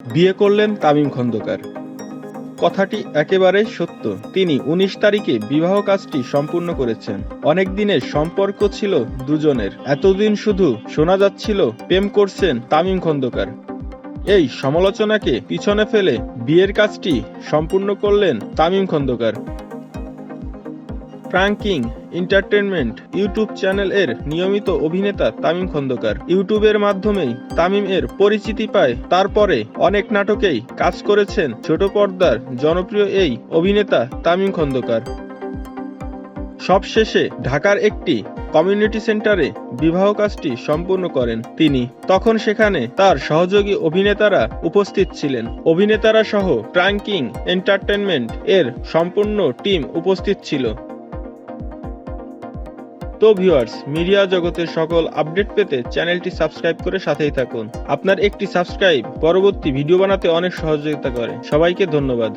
বিয়ে করলেন তামিম খন্দকার। কথাটি একেবারে সত্য। তিনি উনিশ তারিখে বিবাহ কাজটি সম্পূর্ণ করেছেন। অনেক দিনের সম্পর্ক ছিল দুজনের। এতদিন শুধু শোনা যাচ্ছিল, প্রেম করছেন তামিম খন্দকার। এই সমালোচনাকে পিছনে ফেলে বিয়ের কাজটি সম্পূর্ণ করলেন Tamim Khandakar. Pranking entertainment YouTube channel এর নিয়মিত অভিনেতা তামিম খন্দকার। ইউটিউবের মাধ্যমেই তামিম এর পরিচিতি পায়। তারপরে অনেক নাটকেই কাজ করেছেন ছোট পর্দার জনপ্রিয় এই অভিনেতা তামিম খন্দকার। সবশেষে ঢাকার একটি কমিউনিটি সেন্টারে বিবাহ কাজটি সম্পূর্ণ করেন তিনি। তখন সেখানে তার সহযোগী অভিনেতারা উপস্থিত ছিলেন। অভিনেতারা সহ প্রাঙ্কিং এন্টারটেনমেন্ট এর সম্পূর্ণ টিম উপস্থিত ছিল। তো ভিউয়ার্স মিডিয়া জগতের সকল আপডেট পেতে চ্যানেলটি সাবস্ক্রাইব করে সাথেই থাকুন। আপনার একটি সাবস্ক্রাইব পরবর্তী ভিডিও বানাতে অনেক সহযোগিতা করে। সবাইকে ধন্যবাদ।